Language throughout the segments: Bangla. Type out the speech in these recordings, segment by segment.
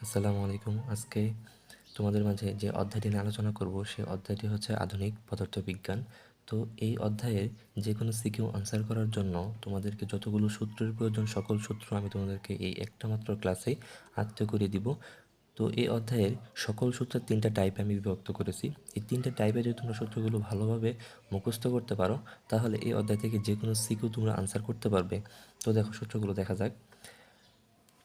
আসসালামু আলাইকুম। আজকে তোমাদের মাঝে যে অধ্যায়টি নিয়ে আলোচনা করব, সেই অধ্যায়টি হচ্ছে আধুনিক পদার্থবিজ্ঞান। তো এই অধ্যায়ের যে কোনো সিকিউ আনসার করার জন্য তোমাদেরকে যতগুলো সূত্রের প্রয়োজন, সকল সূত্র আমি তোমাদেরকে এই একটা মাত্র ক্লাসেই আত্ম করে দিব। তো এই অধ্যায়ের সকল সূত্রের তিনটা টাইপে আমি বিভক্ত করেছি। এই তিনটা টাইপে যদি তোমরা সূত্রগুলো ভালোভাবে মুখস্থ করতে পারো, তাহলে এই অধ্যায় থেকে যে কোনো সিকিউ তোমরা আনসার করতে পারবে। তো দেখো সূত্রগুলো দেখা যাক।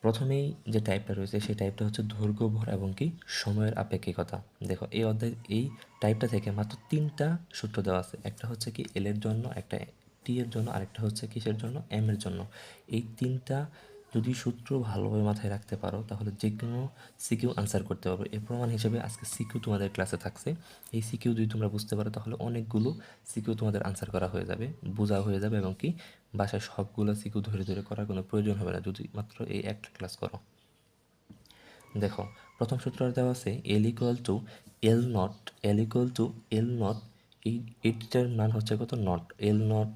প্রথমেই যে টাইপটা রয়েছে, সেই টাইপটা হচ্ছে দৈর্ঘ্য ভর এবং কি সময়ের আপেক্ষিকতা। দেখো, এই অধ্যায়, এই টাইপটা থেকে মাত্র তিনটা সূত্র দেওয়া আছে। একটা হচ্ছে কি এল এর জন্য, একটা টি এর জন্য, আরেকটা হচ্ছে কিসের জন্য? এম এর জন্য। এই তিনটা যদি সূত্র ভালোভাবে মাথায় রাখতে পারো, তাহলে যে কোনো সিকিউ আনসার করতে পারবে। এর প্রমাণ হিসেবে আজকে সিকিউ তোমাদের ক্লাসে থাকছে। এই সিকিউ যদি তোমরা বুঝতে পারো, তাহলে অনেকগুলো সিকিউ তোমাদের আনসার করা হয়ে যাবে, বোঝা হয়ে যাবে এবং কি বাসায় সবগুলো সিকিউ ধরে ধরে করার কোনো প্রয়োজন হবে না, যদি মাত্র এই একটা ক্লাস করো। দেখো, প্রথম সূত্রটা দেওয়া আছে L equal to L naught L equal to L naught এই এইটার মান হচ্ছে কত? Naught L naught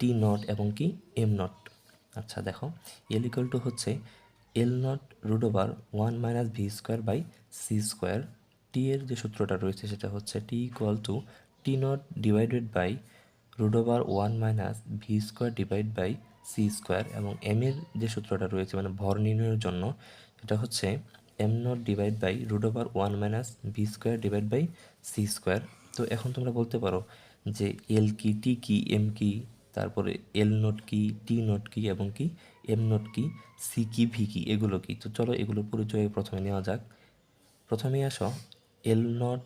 T naught এবং কি? এম নট আচ্ছা দেখো এল ইকুয়াল টু হচ্ছে L naught root over one minus V square by C square T এর যে সূত্রটা রয়েছে সেটা হচ্ছে T equal to T naught divided by root over one minus V square divide by C square এবং এম এর যে সূত্রটা রয়েছে মানে ভর নির্ণয়ের জন্য, সেটা হচ্ছে M naught divide by root over one minus V square divide by C square. তো এখন তোমরা বলতে পারো যে এল কি, টি কি, এম কি, তারপরে এল নোট কি, টি নোট কি, এবং কি এম নোট কি, সি কি, ভি কি, এগুলো কি? তো চলো এগুলোর পরিচয় প্রথমে নেওয়া যাক। প্রথমেই আসো, এল নট,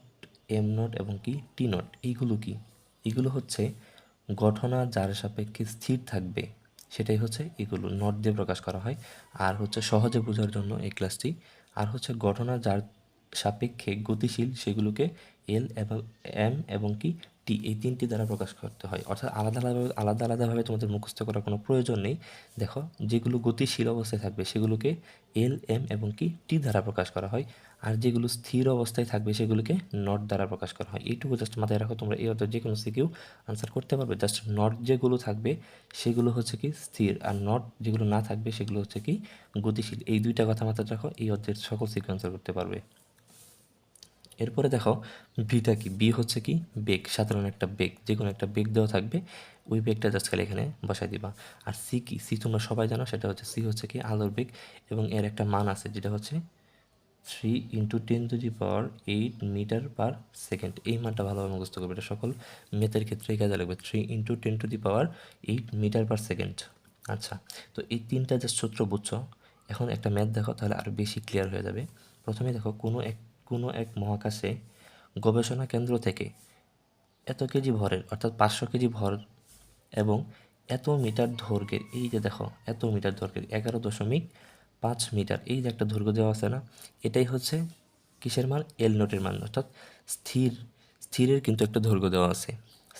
এম নট, এবং কি টি নট, এইগুলো কি? এগুলো হচ্ছে ঘটনা যার সাপেক্ষে স্থির থাকবে, সেটাই হচ্ছে এগুলো নট দিয়ে প্রকাশ করা হয়। আর হচ্ছে সহজে বোঝার জন্য এই ক্লাসটি আর হচ্ছে ঘটনা যার সাপেক্ষে গতিশীল, সেগুলোকে এল এবং এম এবং কি টি এই তিনটি দ্বারা প্রকাশ করতে হয়। অর্থাৎ আলাদা আলাদাভাবে আলাদা আলাদাভাবে তোমাদের মুখস্থ করার কোনো প্রয়োজন নেই। দেখো, যেগুলো গতিশীল অবস্থায় থাকবে, সেগুলোকে এল এম এবং কি টি দ্বারা প্রকাশ করা হয়। আর যেগুলো স্থির অবস্থায় থাকবে, সেগুলোকে নট দ্বারা প্রকাশ করা হয়। এইটুকু জাস্ট মাথায় রাখো, তোমরা এই অর্থে যে কোনো সিকিউ আনসার করতে পারবে। জাস্ট নট যেগুলো থাকবে, সেগুলো হচ্ছে কি স্থির, আর নট যেগুলো না থাকবে, সেগুলো হচ্ছে কি গতিশীল। এই দুইটা কথা মাথায় রাখো, এই অর্থের সকল সিকিউ আনসার করতে পারবে। এরপরে দেখো বিটা কি? বি হচ্ছে কি বেগ, সাধারণ একটা বেগ। যে কোনো একটা বেগ দেওয়া থাকবে, ওই বেগটা জাস্ট খালি এখানে বসাই দিবা। আর সি কি? সি তোমরা সবাই জানো, সেটা হচ্ছে সি হচ্ছে কি আলোর বেগ এবং এর একটা মান আছে, যেটা হচ্ছে three into ten to the power eight metre per second. এই মানটা ভালোভাবে মুখস্থ করবে। এটা সকল মেথের ক্ষেত্রে কাজে লাগবে। Three into ten to the power eight metre per second. আচ্ছা তো এই তিনটা যে সূত্র বুঝছ, এখন একটা ম্যাথ দেখো, তাহলে আরও বেশি ক্লিয়ার হয়ে যাবে। প্রথমে দেখো, কোনো এক কোনো এক মহাকাশে গবেষণা কেন্দ্র থেকে এত কেজি ভরের, অর্থাৎ পাঁচশো কেজি ভর এবং এত মিটার দৈর্ঘ্যের, এই যে দেখো, এত মিটার দৈর্ঘ্যের, এগারো দশমিক পাঁচ মিটার। এই যে একটা দৈর্ঘ্য দেওয়া আছে না, এটাই হচ্ছে কিসের মান? এল নোটের মান। অর্থাৎ স্থির, স্থিরের কিন্তু একটা দৈর্ঘ্য দেওয়া আছে।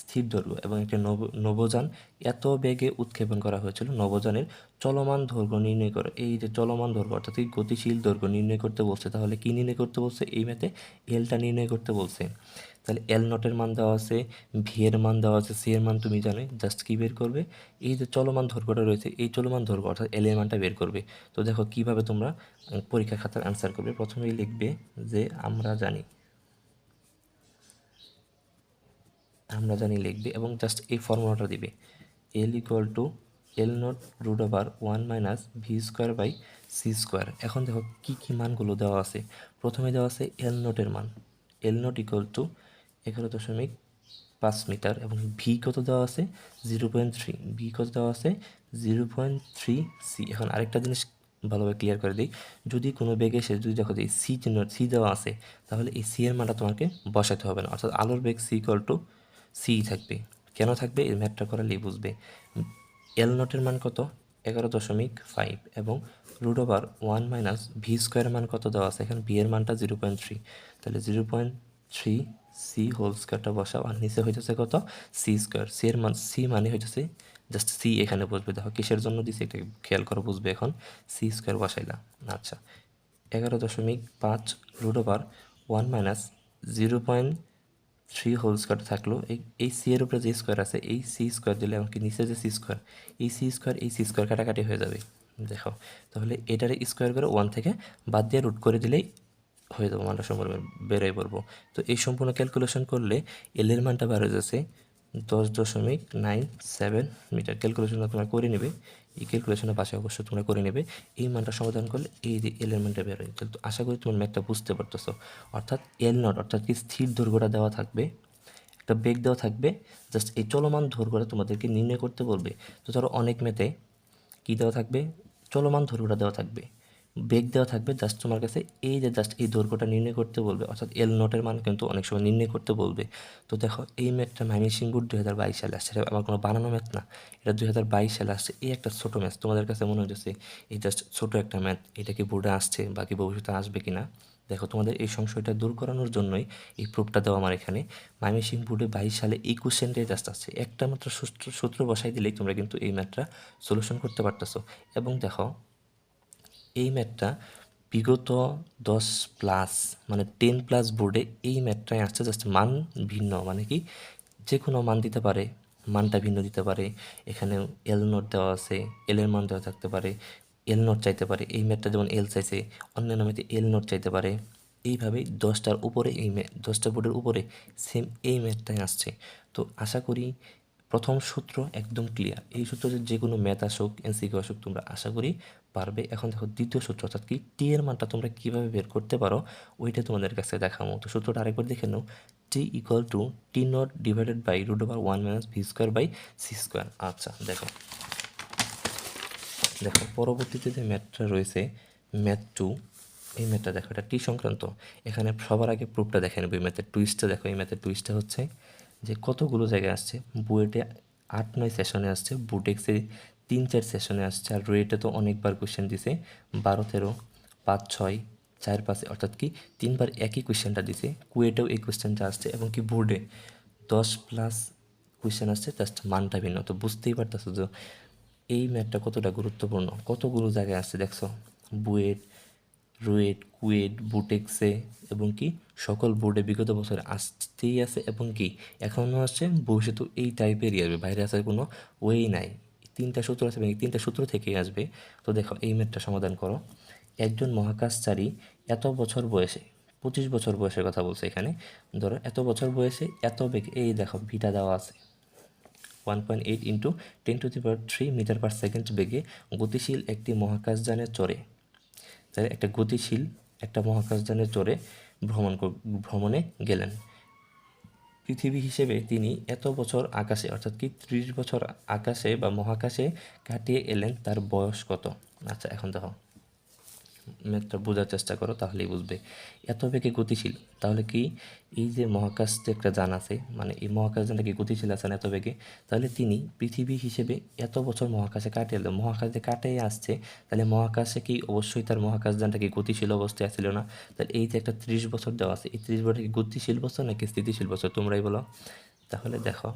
স্থির দৈর্ঘ্য এবং একটা নব, নবযান এত বেগে উৎক্ষেপণ করা হয়েছিল, নবযানের চলমান দৈর্ঘ্য নির্ণয় করে। এই যে চলমান দৈর্ঘ্য, অর্থাৎ এই গতিশীল দৈর্ঘ্য নির্ণয় করতে বলছে, তাহলে কী নির্ণয় করতে বলছে? এই ম্যাথে এলটা নির্ণয় করতে বলছে। তাহলে এল নটের মান দেওয়া আছে ভি এর মান দেওয়া আছে সি এর মান তুমি জানো জাস্ট কি বের করবে? এই যে চলমান ধর্গটা রয়েছে, এই চলমান ধর্গ অর্থাৎ এল এর মানটা বের করবে। তো দেখো কীভাবে তোমরা পরীক্ষা খাতার অ্যান্সার করবে। প্রথমেই লিখবে যে আমরা জানি আমরা জানি লিখবে এবং জাস্ট এই ফর্মুলাটা দিবে। L equal to L naught root over one minus V square by C square এখন দেখো কী কী মানগুলো দেওয়া আছে। প্রথমে দেওয়া আছে এল নোটের মান। এল নট ইকুয়াল টু এগারো দশমিক পাঁচ মিটার এবং ভি কত দেওয়া আছে? জিরো পয়েন্ট থ্রি ভি কত দেওয়া আছে? জিরো পয়েন্ট থ্রি সি এখন আরেকটা জিনিস ভালোভাবে ক্লিয়ার করে দিই। যদি কোনো বেগে সে যদি দেখো যে সি চিহ্ন সি দেওয়া আছে, তাহলে এই সি এর মানটা তোমাকে বসাতে হবে না। অর্থাৎ আলোর বেগ সি ইকুয়াল টু সি থাকবে। কেন থাকবে? এই ম্যাথটা করালেই বুঝবে। এল নটের মান কত? এগারো দশমিক ফাইভ এবং root over one minus V square মান কত দেওয়া আছে? এখানে ভি এর মানটা জিরো পয়েন্ট থ্রি তাহলে zero point three C whole স্কোয়ারটা বসাও, আর নিচে হইতেছে কত? সি স্কোয়ার সি এর মান সি মানে হইতেছে জাস্ট সি এখানে বসবে। দেখো, কিসের জন্য দিছে? এটা খেয়াল করে বুঝবে এখন। সি স্কোয়ার বসাইলা আচ্ছা এগারো দশমিক পাঁচ root over one minus zero point three whole square থাকল। এই সি এর উপরে যে স্কোয়ার আছে, এই সি স্কোয়ার দিলে আমাকে নিচে যে সি স্কোয়ার এই সি স্কোয়ার এই সি স্কোয়ার কাটাকাটি হয়ে যাবে। দেখো, তাহলে এটারে স্কোয়ার করে ওয়ান থেকে বাদ দিয়ে রুট করে দিলেই হয়ে যাব মানটা সম্পূর্ণ বেরোয় পড়ব। তো এই সম্পূর্ণ ক্যালকুলেশন করলে এল এর মানটা বেরো যাচ্ছে দশ দশমিক নাইন সেভেন মিটার ক্যালকুলেশনটা তোমরা করে নেবে। এই ক্যালকুলেশনের পাশে অবশ্যই তোমরা করে নেবে। এই মানটা সমাধান করলে এই যে এল এর মানটা বেরোয় তো আশা করি তোমার ম্যাথটা বুঝতে পারতেছো। অর্থাৎ এল নট অর্থাৎ কি স্থির দৈর্ঘ্যটা দেওয়া থাকবে? একটা বেগ দেওয়া থাকবে। জাস্ট এই চলমান দৈর্ঘ্যটা তোমাদেরকে নির্ণয় করতে বলবে। তো ধরো অনেক মেতে কী দেওয়া থাকবে? চলমান দৈর্ঘ্যটা দেওয়া থাকবে। বেগ দেওয়া থাকবে জাস্ট তোমার কাছে এই যে জাস্ট এই দৈর্ঘ্যটা নির্ণয় করতে বলবে, অর্থাৎ এল নোটের মান কিন্তু অনেক সময় নির্ণয় করতে বলবে। তো দেখো, এই ম্যাথটা মাইমিসিং বুট দুই হাজার বাইশ সালে আসছে। এটা আমার কোনো বানানো ম্যাথ না, এটা দুই হাজার বাইশ সালে আসছে। এই একটা ছোটো ম্যাথ তোমাদের কাছে মনে হচ্ছে এই জাস্ট ছোটো একটা ম্যাথ এটা কি বোর্ডে আসছে বাকি ভবিষ্যতে আসবে কি না দেখো, তোমাদের এই সংশয়টা দূর করানোর জন্যই এই প্রুফটা দেওয়া আমার এখানে। মাইমিসিং বোর্ডে বাইশ সালে এই কোশ্চেনটাই জাস্ট আসছে। একটা মাত্র সূত্র বসাই দিলেই তোমরা কিন্তু এই ম্যাথটা সলিউশন করতে পারতেছো। এবং দেখো এই ম্যাথটা বিগত দশ প্লাস মানে টেন প্লাস বোর্ডে এই ম্যাথটাই আসছে জাস্ট মান ভিন্ন মানে কি যে কোনো মান দিতে পারে, মানটা ভিন্ন দিতে পারে, এখানে এল নোট দেওয়া আছে এল এর মান দেওয়া থাকতে পারে এল নোট চাইতে পারে, এই ম্যাথটা যেমন এল চাইছে, অন্যান্য ম্যাথে এল নোট চাইতে পারে এইভাবেই দশটার উপরে এই ম্যাথ দশটা বোর্ডের উপরে সেম এই ম্যাথটাই আসছে। তো আশা করি প্রথম সূত্র একদম ক্লিয়ার এই সূত্রে যে কোনো ম্যাথ আসুক এনসিকিউ আসুক, তোমরা আশা করি পারবে। এখন দেখো দ্বিতীয় সূত্র, অর্থাৎ কি টি এর মানটা তোমরা কীভাবে বের করতে পারো, ওইটা তোমাদের কাছে দেখাবো। তো সূত্রটা আরেকবার দেখে নাও। T equal to T naught divided by root over one minus V square by C square আচ্ছা দেখো। দেখো, পরবর্তীতে যে ম্যাথটা রয়েছে ম্যাথ টু এই ম্যাথটা দেখো, এটা টি সংক্রান্ত। এখানে সবার আগে প্রুফটা দেখে নেবে এই ম্যাথের টুইস্টটা দেখো এই ম্যাথের টুইস্টটা হচ্ছে যে কতগুলো জায়গায় আসছে? বুয়েটে আট, নয় সেশনে আসছে, বুটেক্সে তিন, চার সেশনে আসছে, আর রুয়েটে তো অনেকবার কোয়েশ্চেন দিছে। বারো তেরো পাঁচ ছয় চার পাঁচে অর্থাৎ কি তিনবার একই কোয়েশ্চেনটা দিছে। কুয়েটেও এই কোয়েশ্চেনটা আসছে এবং কি বোর্ডে দশ প্লাস কোয়েশ্চেন আসছে জাস্ট মানটা ভিন্ন। তো বুঝতেই পারতেছো যে এই ম্যাথটা কতটা গুরুত্বপূর্ণ? কতগুলো জায়গায় আসছে, দেখছ? বুয়েট রুয়েট, কুয়েট, বুটেক্সে এবং কি সকল বোর্ডে বিগত বছরে আসতেই আছে এবং কি এখনও আসছে ভবিষ্যতেও এই টাইপেরই আসবে। বাইরে আসার কোনো ওয়েই নাই। তিনটা সূত্র আছে এই তিনটা সূত্র থেকেই আসবে। তো দেখো, এই ম্যাথটা সমাধান করো। একজন মহাকাশচারী এত বছর বয়সে, পঁচিশ বছর বয়সের কথা বলছে এখানে। ধরো, এত বছর বয়সে এত বেগ, এই দেখো ভিটা দেওয়া আছে। One point eight into ten to the power three metre per second বেগে গতিশীল একটি মহাকাশযানে চড়ে। তাই একটা গতিশীল, একটা মহাকাশযানে চড়ে ভ্রমণ ভ্রমণে গেলেন। পৃথিবী হিসেবে তিনি এত বছর আকাশে, অর্থাৎ কি ত্রিশ বছর আকাশে বা মহাকাশে কাটিয়ে এলেন, তার বয়স কত? আচ্ছা এখন দেখো ম্যাথটা বোঝার চেষ্টা করো, তাহলেই বুঝবে। এত বেগে গতিশীল, তাহলে কি এই যে মহাকাশ যে একটা যান আছে মানে এই মহাকাশ যানটা কি গতিশীল আছে না এত বেগে? তাহলে তিনি পৃথিবী হিসেবে এত বছর মহাকাশে কাটিয়ে এলো মহাকাশে কাটিয়ে আসছে, তাহলে মহাকাশে কি অবশ্যই তার মহাকাশ যানটা কি গতিশীল অবস্থায় আসছিল না? তাহলে এই যে একটা ত্রিশ বছর দেওয়া আছে, এই ত্রিশ বছর কি গতিশীল বছর নাকি স্থিতিশীল বছর, তোমরাই বলো। তাহলে দেখো,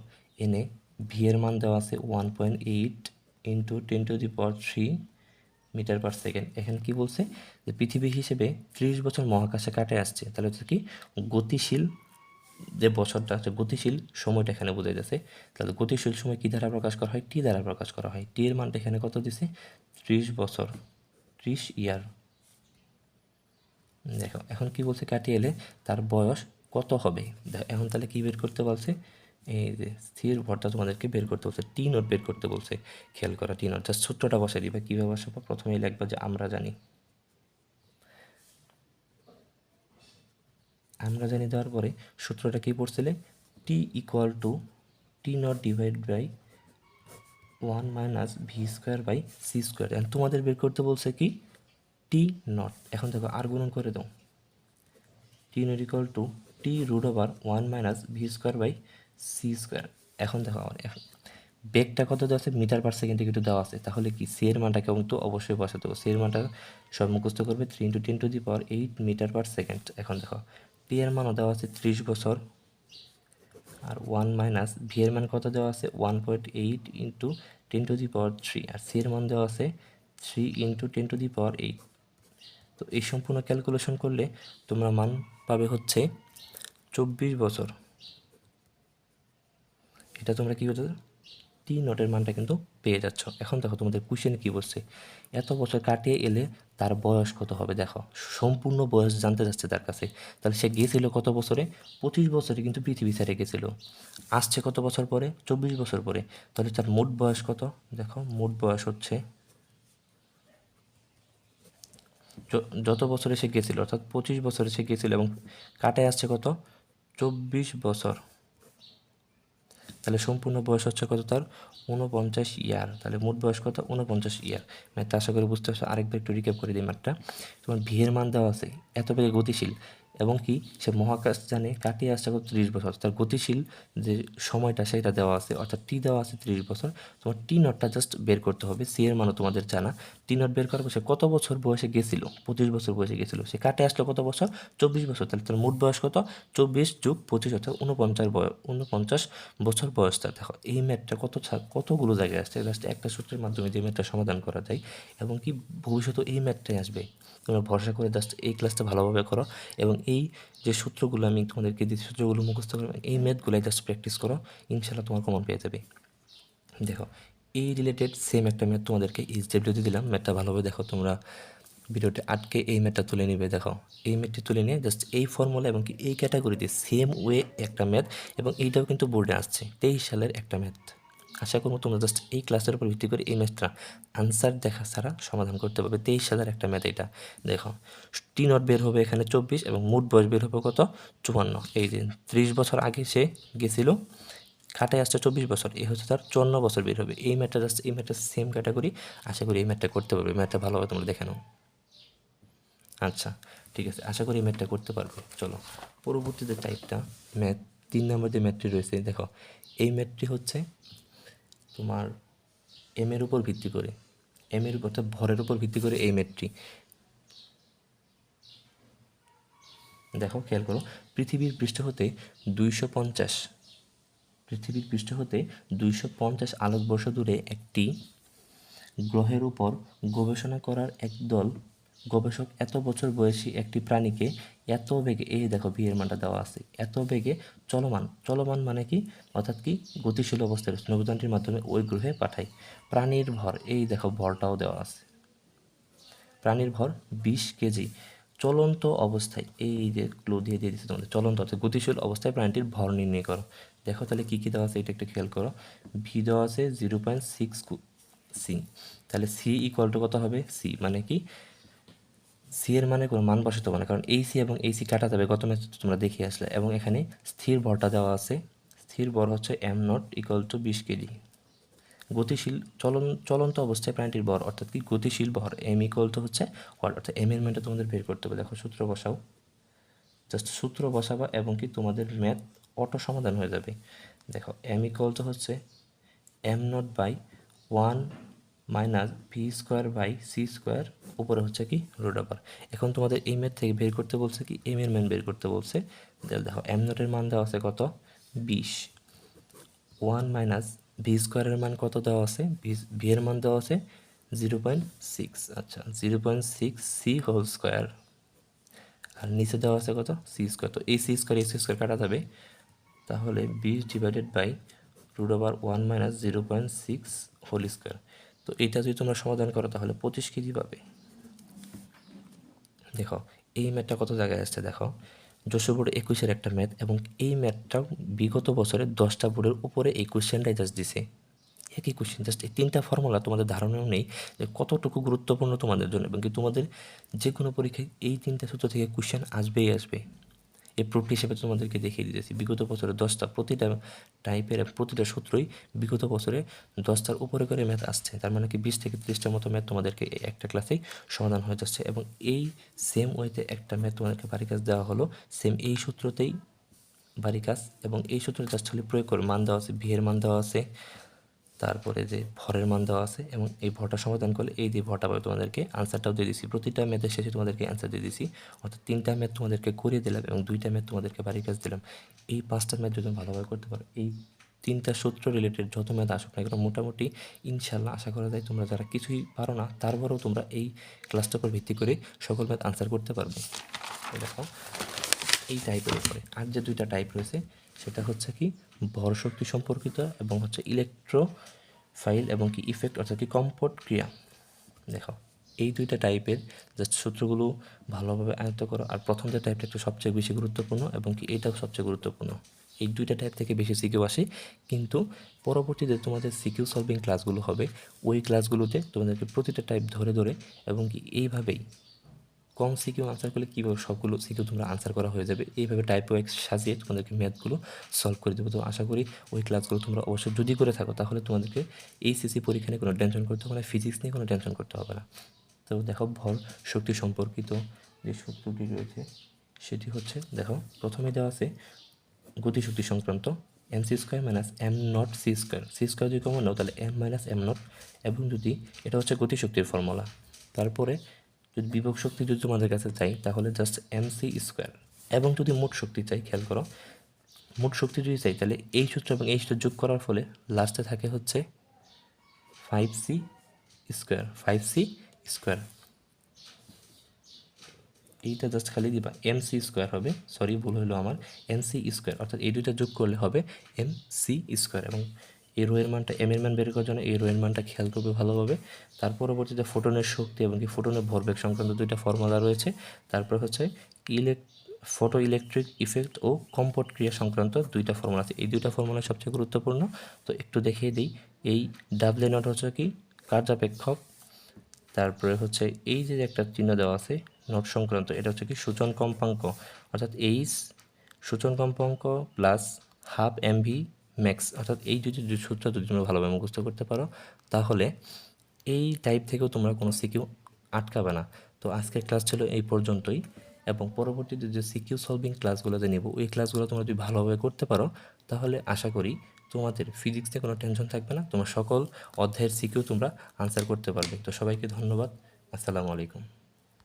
এনে ভি এর মান দেওয়া আছে one point eight into ten to the power three metre per second. এখানে কি বলছে? যে পৃথিবী হিসেবে ত্রিশ বছর মহাকাশে কাটে আসছে। তাহলে হচ্ছে কি গতিশীল যে বছরটা আছে গতিশীল সময়টা এখানে বোঝা যাচ্ছে। তাহলে গতিশীল সময় কী দ্বারা প্রকাশ করা হয়? টি দ্বারা প্রকাশ করা হয়। টি এর মানটা এখানে কত দিছে? ত্রিশ বছর। ত্রিশ ইয়ার। দেখো, এখন কি বলছে? কাটিয়ে এলে তার বয়স কত হবে? দেখো, এখন তাহলে কি বের করতে বলছে? এই যে স্থির ভরটা তোমাদেরকে বের করতে বলছে, টি নোট বের করতে বলছে, খেয়াল করা টি নোট, জাস্ট ছোট্টটা বসে দিবে কীভাবে বসাবো? প্রথমেই লিখব যে আমরা জানি। আমরা জানি দেওয়ার পরে সূত্রটা কী পড়ছিলে? T equal to T naught divide by one minus V square by C square এখন তোমাদের বের করতে বলছে কি? T naught. এখন দেখো, আর গুণন করে দাও। T naught equal to T root over one minus V square by C square এখন দেখো আমার বেগটা কত দেওয়া আছে? মিটার পার সেকেন্ডে কিন্তু দেওয়া আছে। তাহলে কি? সি এর মানটা কিন্তু অবশ্যই বসাতে হবে। সি এর মানটা সব মুখস্থ করবে three into ten to the power eight metre per second এখন দেখো পি এর মানও দেওয়া আছে ত্রিশ বছর। আর ওয়ান মাইনাস ভি এর মান কত দেওয়া আছে? One point eight into ten to the power three R C এর মান দেওয়া আছে three into ten to the power eight তো এই সম্পূর্ণ ক্যালকুলেশন করলে তোমরা মান পাবে হচ্ছে চব্বিশ বছর। এটা তোমরা কী করতে টি নটের মানটা কিন্তু পেয়ে যাচ্ছ। এখন দেখো তোমাদের কোশ্চেন কী বলছে? এত বছর কাটিয়ে এলে তার বয়স কত হবে? দেখো, সম্পূর্ণ বয়স জানতে যাচ্ছে তার কাছে। তাহলে সে গিয়েছিল কত বছরে? পঁচিশ বছরে কিন্তু পৃথিবী ছেড়ে গেছিল। আসছে কত বছর পরে? চব্বিশ বছর পরে। তাহলে তার মোট বয়স কত? দেখো, মোট বয়স হচ্ছে যত বছরে সে গেছিল, অর্থাৎ পঁচিশ বছরে সে গেছিল এবং কাটে আসছে কত? চব্বিশ বছর। তাহলে সম্পূর্ণ বয়স হচ্ছে কত তার? উনপঞ্চাশ ইয়ার। তাহলে মোট বয়স কত? উনপঞ্চাশ ইয়ার। মানে ম্যাথটা আশা করি বুঝতে পারছ। আরেকবার একটু রিক্যাপ করে দিই ম্যাথটা তোমার ভিয়ের মান দেওয়া আছে। এত বেগে গতিশীল। এবং কি সে মহাকাশ জানে কাটিয়ে আসছে কত ত্রিশ বছর। তার গতিশীল যে সময়টা সেটা দেওয়া আছে, অর্থাৎ টি দেওয়া আছে ত্রিশ বছর। তোমার টি নটটা জাস্ট বের করতে হবে, সি এর মানও তোমাদের জানা। টি নট বের করার পর সে কত বছর বয়সে গেছিল? পঁচিশ বছর বয়সে গেছিল। সে কাটে আসলো কত বছর? চব্বিশ বছর। তাহলে তার মোট বয়স কত? চব্বিশ যুগ পঁচিশ, অর্থাৎ উনপঞ্চাশ বয়স উনপঞ্চাশ বছর বয়স তার। দেখো, এই ম্যাথটা কত কতগুলো জায়গায় আসছে? জাস্ট একটা সূত্রের মাধ্যমে যে ম্যাথটা সমাধান করা যায়। এবং কি ভবিষ্যতে এই ম্যাথটাই আসবে। তোমরা ভরসা করে জাস্ট এই ক্লাসটা ভালোভাবে করো এবং এই যে সূত্রগুলো আমি তোমাদেরকে দিচ্ছি, সূত্রগুলো মুখস্থ করো এই ম্যাথগুলোই জাস্ট প্র্যাকটিস করো ইনশাল্লাহ তোমার কমন পেয়ে যাবে। দেখো, এই রিলেটেড সেম একটা ম্যাথ তোমাদেরকে ইজডব্লিউতে দিলাম ম্যাথটা ভালোভাবে দেখো তোমরা ভিডিওতে আটকে এই ম্যাথটা তুলে নিবে, দেখো। এই ম্যাথটি তুলে নিয়ে জাস্ট এই ফর্মুলা এবং এই ক্যাটাগরিতে সেম ওয়ে একটা ম্যাথ এবং এইটাও কিন্তু বোর্ডে আসছে, তেইশ সালের একটা ম্যাথ আশা করব তোমরা জাস্ট এই ক্লাসের উপর ভিত্তি করে এই ম্যাথটা আনসার দেখা ছাড়া সমাধান করতে পারবে। তেইশ হাজার একটা ম্যাথ এটা। দেখো টি নট বের হবে এখানে চব্বিশ এবং মোট বয়স বের হবে কত? চুয়ান্ন। এই যে ত্রিশ বছর আগে সে গেছিল কাটায় আসছে চব্বিশ বছর এই হচ্ছে তার চুয়ান্ন বছর বের হবে। এই ম্যাথটা জাস্ট এই ম্যাথটা সেম ক্যাটাগরি আশা করি এই ম্যাথটা করতে পারবে। ম্যাথটা ভালোভাবে তোমরা দেখে নাও। আচ্ছা ঠিক আছে, আশা করি এই ম্যাথটা করতে পারবে। চলো, পরবর্তীতে টাইপটা ম্যাথ তিন নম্বর যে ম্যাথটি রয়েছে, দেখো, এই ম্যাথটি হচ্ছে তোমার এম এর উপর ভিত্তি করে এম এর অর্থাৎ ভরের উপর ভিত্তি করে এই ম্যাথটি দেখো, খেয়াল করো, পৃথিবীর পৃষ্ঠ হতে দুইশো পঞ্চাশ, পৃথিবীর পৃষ্ঠ হতে দুইশো পঞ্চাশ আলোকবর্ষ দূরে একটি গ্রহের উপর গবেষণা করার একদল গবেষক, এত বছর বয়সী একটি প্রাণীকে এত বেগে, এই দেখো বিয়ের মানটা দেওয়া আছে, এত বেগে চলমান চলমান মানে কি? অর্থাৎ কি? গতিশীল অবস্থায় নবযানটির মাধ্যমে ওই গ্রহে পাঠায়। প্রাণীর ভর, এই দেখো ভরটাও দেওয়া আছে। প্রাণীর ভর বিশ কেজি। চলন্ত অবস্থায়, এই যে ক্লু দিয়ে দিয়ে দিচ্ছে তোমাদের, চলন্ত অর্থাৎ গতিশীল অবস্থায় প্রাণীটির ভর নির্ণয় করো। দেখো তাহলে কী কী দেওয়া আছে, এটা একটু খেয়াল করো। ভি দেওয়া আছে জিরো পয়েন্ট সিক্স সি তাহলে সি ইকুয়াল টু কত হবে? সি মানে কি? সি এর মানে কোনো মান বসাতে হবে না কারণ এই সি এবং এই সি কাটা যাবে, গত ম্যাচ তোমরা দেখিয়ে আসলে। এবং এখানে স্থির ভরটা দেওয়া আছে। স্থির ভর হচ্ছে এম নট ইকুয়াল টু বিশ কেজি। গতিশীল চলন, চলন্ত অবস্থায় প্রাণীটির ভর, অর্থাৎ কি গতিশীল ভর এম ইকুয়াল টু হচ্ছে হোয়াট অর্থাৎ এম এর ম্যানটা তোমাদের বের করতে হবে। দেখো, সূত্র বসাও। জাস্ট সূত্র বসাবা এবং কি তোমাদের ম্যাথ অটো সমাধান হয়ে যাবে। দেখো এম ইকুয়াল টু হচ্ছে M naught by one minus V square by C square উপরে হচ্ছে কি রুট ওভার এখন তোমাদের এই ম্যাথ থেকে বের করতে বলছে কি এম এর মান বের করতে বলছে। দেখো এম নটের মান দেওয়া আছে কত? বিশ। ওয়ান মাইনাস ভি স্কোয়ারের মান কত দেওয়া আছে? ভি এর মান দেওয়া আছে জিরো পয়েন্ট সিক্স আচ্ছা zero point six C whole square আর নিচে দেওয়া আছে কত? সি স্কোয়ার তো এই সি স্কোয়ার এই সি স্কোয়ার কাটা যাবে। তাহলে বিশ divided by root over one minus zero point six whole square তো এইটা যদি তোমরা সমাধান করো, তাহলে পঁচিশ কেজি পাবে। দেখো, এই ম্যাথটা কত জায়গায় আসছে দেখো। যশোর বোর্ড একুশের একটা ম্যাথ এবং এই ম্যাথটাও বিগত বছরে দশটা বোর্ডের উপরে এই কোশ্চেনটাই জাস্ট দিছে। একই কোশ্চেন জাস্ট এই তিনটা ফর্মুলা তোমাদের ধারণাও নেই যে কতটুকু গুরুত্বপূর্ণ তোমাদের জন্য, এবং কি তোমাদের যে কোনো পরীক্ষায় এই তিনটা সূত্র থেকে কোশ্চেন আসবেই আসবে। এই প্রুফ হিসেবে তোমাদেরকে দেখিয়ে দিতেছি। বিগত বছরে দশটা প্রতিটা টাইপের প্রতিটা সূত্রই বিগত বছরে দশটার উপরে করে ম্যাথ আসছে। তার মানে কি বিশ থেকে ত্রিশটার মতো ম্যাথ তোমাদেরকে একটা ক্লাসেই সমাধান হয়ে যাচ্ছে এবং এই সেম ওয়েতে একটা ম্যাথ তোমাদেরকে বাড়ি কাজ দেওয়া হলো সেম এই সূত্রতেই বাড়ি কাজ এবং এই সূত্র জাস্ট প্রয়োগ করে মান দেওয়া আছে ভিয়ের মান দেওয়া আছে। তারপরে যে ভরের মান দেওয়া আছে এবং এই ভরটা সমাধান করলে এই যে ভরটা পাবে তোমাদেরকে আনসারটাও দিয়ে দিছি। প্রতিটা ম্যাথের শেষে তোমাদেরকে অ্যান্সার দিয়ে দিছি। অর্থাৎ তিনটা ম্যাথ তোমাদেরকে করিয়ে দিলাম এবং দুইটা ম্যাথ তোমাদেরকে বাড়ির কাজ দিলাম। এই পাঁচটা ম্যাথ যদি ভালোভাবে করতে পারো, এই তিনটা সূত্র রিলেটেড যত ম্যাথ আসুক না কেন, মোটামুটি ইনশাল্লাহ আশা করা যায় তোমরা যারা কিছুই পারো না, তারপরেও তোমরা এই ক্লাসটার উপর ভিত্তি করে সকল ম্যাথ আনসার করতে পারবে। দেখো, এই টাইপের উপরে। আর যে দুইটা টাইপ রয়েছে, সেটা হচ্ছে কি ভর শক্তি সম্পর্কিত এবং হচ্ছে ইলেকট্রো ফাইল এবং কি ইফেক্ট অর্থাৎ কি কম্পোর্ট ক্রিয়া। দেখো, এই দুইটা টাইপের জাস্ট সূত্রগুলো ভালোভাবে আয়ত্ত করো। আর প্রথম যে টাইপটা একটু সবচেয়ে বেশি গুরুত্বপূর্ণ এবং কি এটাও সবচেয়ে গুরুত্বপূর্ণ। এই দুইটা টাইপ থেকে বেশি সিকিউ আসে। কিন্তু পরবর্তীতে তোমাদের সিকিউ সলভিং ক্লাসগুলো হবে। ওই ক্লাসগুলোতে তোমাদেরকে প্রতিটা টাইপ ধরে ধরে এবং কি এইভাবেই কম সিকিউ আনসার করলে কীভাবে সবগুলো সিকিউ তোমরা আনসার করা হয়ে যাবে? এইভাবে টাইপ ওয়াইজ সাজিয়ে তোমাদেরকে ম্যাথগুলো সলভ করে দেবো। তো আশা করি ওই ক্লাসগুলো তোমরা অবশ্যই যদি করে থাকো, তাহলে তোমাদেরকে এই সিসি পরীক্ষা নিয়ে কোনো টেনশন করতে হবে না ফিজিক্স নিয়ে কোনো টেনশন করতে হবে না। তো দেখো, ভর শক্তি সম্পর্কিত যে সূত্রটি রয়েছে, সেটি হচ্ছে, দেখো, প্রথমে দেওয়া আছে গতিশক্তি সংক্রান্ত M C square minus M naught C square C square যদি কমন নাও, তাহলে এম মাইনাস এম নট এবং যদি এটা হচ্ছে গতিশক্তির ফর্মুলা তারপরে যদি বিভব শক্তি যদি তোমাদের কাছে চাই, তাহলে জাস্ট এম সি স্কোয়ার এবং যদি মোট শক্তি চাই, খেয়াল করো, মোট শক্তি যদি চাই, তাহলে এই সূত্র এবং এই সূত্র যোগ করার ফলে লাস্টে থাকে হচ্ছে five C square five C square এইটা জাস্ট খালি দিবা এম সি স্কোয়ার হবে সরি ভুল হলো আমার এম সি স্কোয়ার অর্থাৎ এই দুইটা যোগ করলে হবে এম সি স্কোয়ার এবং এই রোয়ের মানটা এম এর মান বের করার জন্য এই রোয়ের মানটা খেয়াল করবে ভালোভাবে। তার পরবর্তীতে ফোটনের শক্তি এবং কি ফোটনের ভরবেগ সংক্রান্ত দুইটা ফর্মুলা রয়েছে। তারপর হচ্ছে ইলেক ফটো ইলেকট্রিক ইফেক্ট ও কম্পোর্ট ক্রিয়া সংক্রান্ত দুইটা ফর্মুলা আছে। এই দুইটা ফর্মুলা সবচেয়ে গুরুত্বপূর্ণ। তো একটু দেখিয়ে দিই। এই ডাবলে নট হচ্ছে কি কার্যাপেক্ষক। তারপরে হচ্ছে এই যে একটা চিহ্ন দেওয়া আছে নট সংক্রান্ত, এটা হচ্ছে কি সূচন কম্পাঙ্ক। অর্থাৎ এইচ সূচন কম্পাঙ্ক প্লাস হাফ এমভি ম্যাক্স অর্থাৎ এই যদি সূত্র যদি তোমরা ভালোভাবে মুখস্থ করতে পারো, তাহলে এই টাইপ থেকেও তোমরা কোনো সিকিউ আটকাবে না। তো আজকের ক্লাস ছিল এই পর্যন্তই এবং পরবর্তীতে যে সিকিউ সলভিং ক্লাসগুলোতে নেব, ওই ক্লাসগুলো তোমরা যদি ভালোভাবে করতে পারো, তাহলে আশা করি তোমাদের ফিজিক্স কোনো টেনশন থাকবে না, তোমার সকল অধ্যায়ের সিকিউ তোমরা আনসার করতে পারবে। তো সবাইকে ধন্যবাদ, আসসালামু আলাইকুম।